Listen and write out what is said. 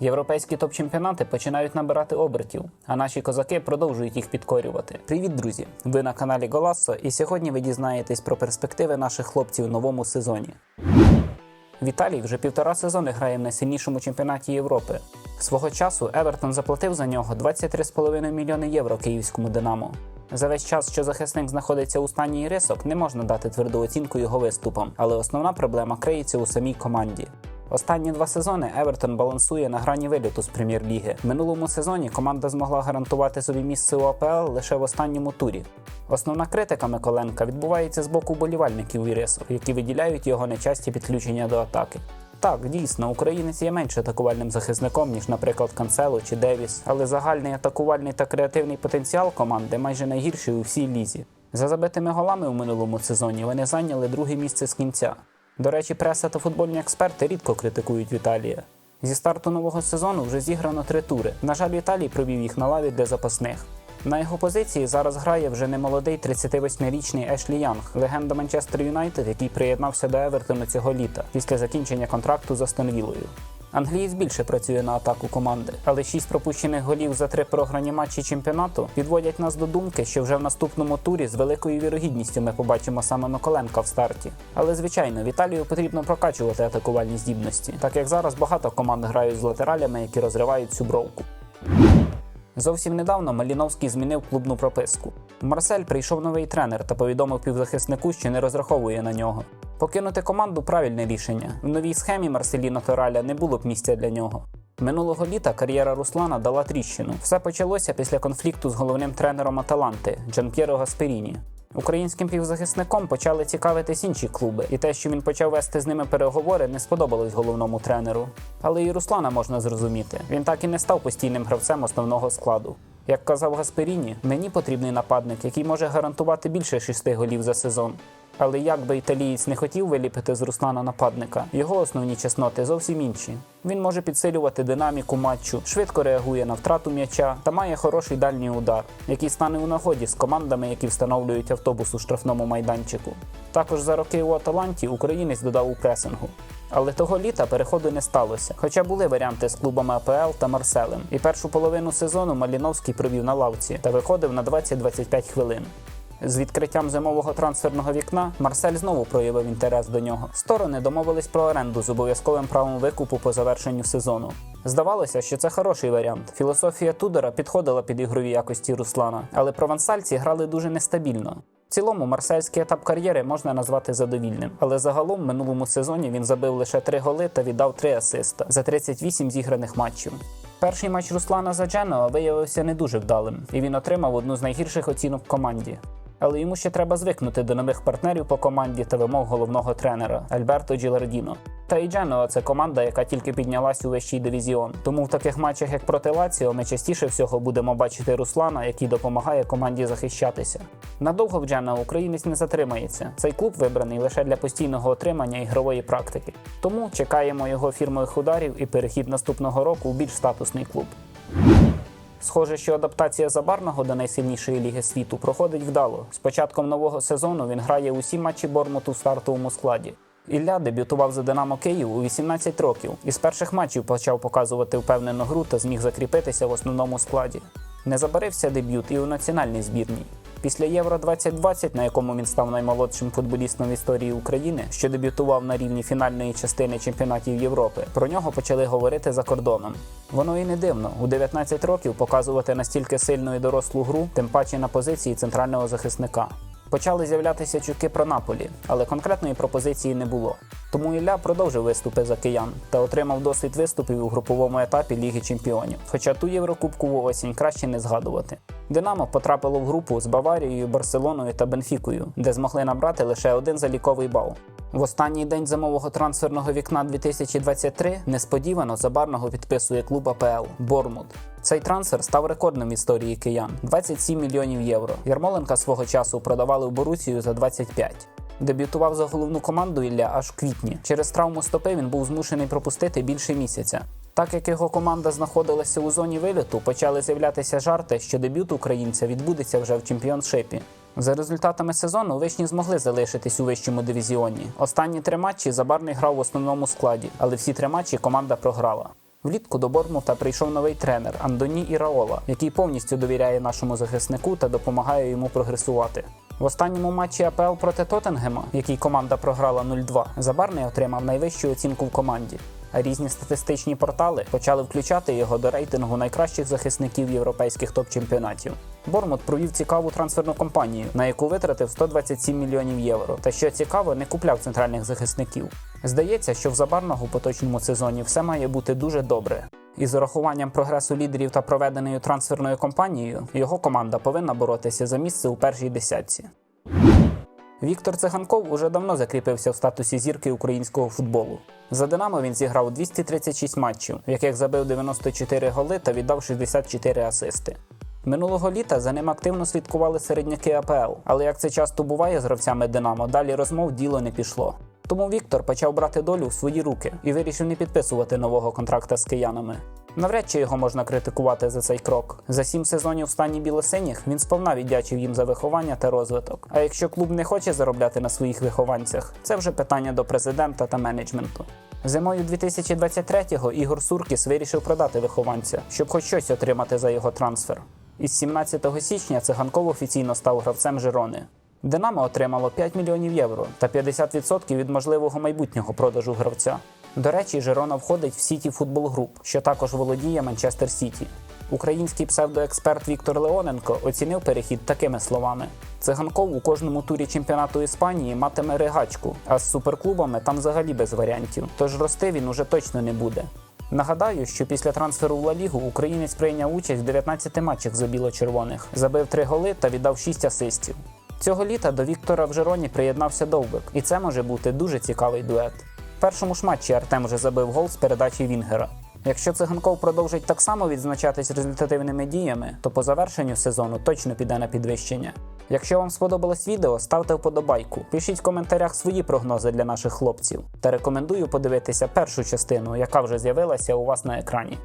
Європейські топ-чемпіонати починають набирати обертів, а наші козаки продовжують їх підкорювати. Привіт, друзі! Ви на каналі Голассо, і сьогодні ви дізнаєтесь про перспективи наших хлопців у новому сезоні. Віталій вже півтора сезони грає в найсильнішому чемпіонаті Європи. Свого часу Евертон заплатив за нього 23,5 мільйони євро київському Динамо. За весь час, що захисник знаходиться у стані рисок, не можна дати тверду оцінку його виступам, але основна проблема криється у самій команді. Останні два сезони Евертон балансує на грані виліту з прем'єр-ліги. Минулому сезоні команда змогла гарантувати собі місце у АПЛ лише в останньому турі. Основна критика Миколенка відбувається з боку болівальників Ірисок, які виділяють його нечасті підключення до атаки. Так, дійсно, українець є менш атакувальним захисником, ніж, наприклад, Канцело чи Девіс, але загальний атакувальний та креативний потенціал команди майже найгірший у всій лізі. За забитими голами у минулому сезоні вони зайняли друге місце з кінця. До речі, преса та футбольні експерти рідко критикують Віталія. Зі старту нового сезону вже зіграно три тури. На жаль, Віталій провів їх на лаві для запасних. На його позиції зараз грає вже немолодий 38-річний Ешлі Янг, легенда Манчестер Юнайтед, який приєднався до Евертону цього літа після закінчення контракту з Астон Віллою. Англієць більше працює на атаку команди, але шість пропущених голів за три програні матчі чемпіонату підводять нас до думки, що вже в наступному турі з великою вірогідністю ми побачимо саме Миколенка в старті. Але звичайно, Віталію потрібно прокачувати атакувальні здібності, так як зараз багато команд грають з латералями, які розривають цю бровку. Зовсім недавно Маліновський змінив клубну прописку. В Марсель прийшов новий тренер та повідомив півзахиснику, що не розраховує на нього. Покинути команду правильне рішення. В новій схемі Марселіно Тораля не було б місця для нього. Минулого літа кар'єра Руслана дала тріщину. Все почалося після конфлікту з головним тренером Аталанти Джанп'єро Гасперіні. Українським півзахисником почали цікавитись інші клуби, і те, що він почав вести з ними переговори, не сподобалось головному тренеру. Але і Руслана можна зрозуміти. Він так і не став постійним гравцем основного складу. Як казав Гасперіні, мені потрібний нападник, який може гарантувати більше шести голів за сезон. Але як би італієць не хотів виліпити з Руслана нападника, його основні чесноти зовсім інші. Він може підсилювати динаміку матчу, швидко реагує на втрату м'яча та має хороший дальній удар, який стане у нагоді з командами, які встановлюють автобус у штрафному майданчику. Також за роки у Аталанті українець додав у пресингу. Але того літа переходу не сталося, хоча були варіанти з клубами АПЛ та Марселем. І першу половину сезону Маліновський провів на лавці та виходив на 20-25 хвилин. З відкриттям зимового трансферного вікна Марсель знову проявив інтерес до нього. Сторони домовились про оренду з обов'язковим правом викупу по завершенню сезону. Здавалося, що це хороший варіант. Філософія Тудора підходила під ігрові якості Руслана, але провансальці грали дуже нестабільно. В цілому марсельський етап кар'єри можна назвати задовільним, але загалом минулому сезоні він забив лише 3 голи та віддав 3 асиста за 38 зіграних матчів. Перший матч Руслана за Дженуа виявився не дуже вдалим, і він отримав одну з найгірших оцінок в команді. Але йому ще треба звикнути до нових партнерів по команді та вимог головного тренера Альберто Джілардіно. Та і Дженуа це команда, яка тільки піднялась у вищий дивізіон. Тому в таких матчах, як проти Лаціо, ми частіше всього будемо бачити Руслана, який допомагає команді захищатися. Надовго в Дженуа українець не затримається. Цей клуб вибраний лише для постійного отримання ігрової практики. Тому чекаємо його фірмових ударів і перехід наступного року в більш статусний клуб. Схоже, що адаптація Забарного до найсильнішої ліги світу проходить вдало. З початком нового сезону він грає усі матчі Бормуту в стартовому складі. Ілля дебютував за Динамо Київ у 18 років і з перших матчів почав показувати впевнену гру та зміг закріпитися в основному складі. Не забарився дебют і у національній збірній. Після Євро 2020, на якому він став наймолодшим футболістом в історії України, що дебютував на рівні фінальної частини чемпіонатів Європи, про нього почали говорити за кордоном. Воно і не дивно у 19 років показувати настільки сильну і дорослу гру, тим паче на позиції центрального захисника. Почали з'являтися чутки про Наполі, але конкретної пропозиції не було. Тому Ілля продовжив виступи за киян та отримав досвід виступів у груповому етапі Ліги Чемпіонів. Хоча ту Єврокубкову осінь краще не згадувати. Динамо потрапило в групу з Баварією, Барселоною та Бенфікою, де змогли набрати лише один заліковий бал. В останній день зимового трансферного вікна 2023 несподівано забарного підписує клуб АПЛ Бормут. Цей трансфер став рекордним в історії киян 27 мільйонів євро. Ярмоленка свого часу продавали в Борусію за 25. Дебютував за головну команду Ілля аж в квітні. Через травму стопи він був змушений пропустити більше місяця. Так як його команда знаходилася у зоні виліту, почали з'являтися жарти, що дебют українця відбудеться вже в чемпіоншипі. За результатами сезону вишні змогли залишитись у вищому дивізіоні. Останні три матчі Забарний грав в основному складі, але всі три матчі команда програла. Влітку до Бормута прийшов новий тренер Андоні Іраола, який повністю довіряє нашому захиснику та допомагає йому прогресувати. В останньому матчі АПЛ проти Тоттенгема, який команда програла 0-2, Забарний отримав найвищу оцінку в команді. Різні статистичні портали почали включати його до рейтингу найкращих захисників європейських топ-чемпіонатів. Бормут провів цікаву трансферну кампанію, на яку витратив 127 мільйонів євро. Та що цікаво, не купляв центральних захисників. Здається, що в Забарного поточному сезоні все має бути дуже добре. Із урахуванням прогресу лідерів та проведеною трансферною кампанією, його команда повинна боротися за місце у першій десятці. Віктор Циганков уже давно закріпився в статусі зірки українського футболу. За Динамо він зіграв 236 матчів, в яких забив 94 голи та віддав 64 асисти. Минулого літа за ним активно слідкували середняки АПЛ, але як це часто буває з гравцями Динамо, далі розмов діло не пішло. Тому Віктор почав брати долю в свої руки і вирішив не підписувати нового контракта з киянами. Навряд чи його можна критикувати за цей крок. За сім сезонів в стані білосиніх він сповна віддячив їм за виховання та розвиток. А якщо клуб не хоче заробляти на своїх вихованцях, це вже питання до президента та менеджменту. Зимою 2023-го Ігор Суркіс вирішив продати вихованця, щоб хоч щось отримати за його трансфер. Із 17 січня циганков офіційно став гравцем Жирони. Динамо отримало 5 мільйонів євро та 50% від можливого майбутнього продажу гравця. До речі, Жирона входить в Сіті Футбол Груп, що також володіє Манчестер Сіті. Український псевдоексперт Віктор Леоненко оцінив перехід такими словами: циганков у кожному турі чемпіонату Іспанії матиме ригачку, а з суперклубами там взагалі без варіантів. Тож рости він уже точно не буде. Нагадаю, що після трансферу в Ла Лігу українець прийняв участь в 19 матчах за біло-червоних, забив 3 голи та віддав 6 асистів. Цього літа до Віктора в Жироні приєднався Довбик, і це може бути дуже цікавий дует. Першому ж матчі Артем вже забив гол з передачі Вінгера. Якщо циганков продовжить так само відзначатись результативними діями, то по завершенню сезону точно піде на підвищення. Якщо вам сподобалось відео, ставте вподобайку, пишіть в коментарях свої прогнози для наших хлопців та рекомендую подивитися першу частину, яка вже з'явилася у вас на екрані.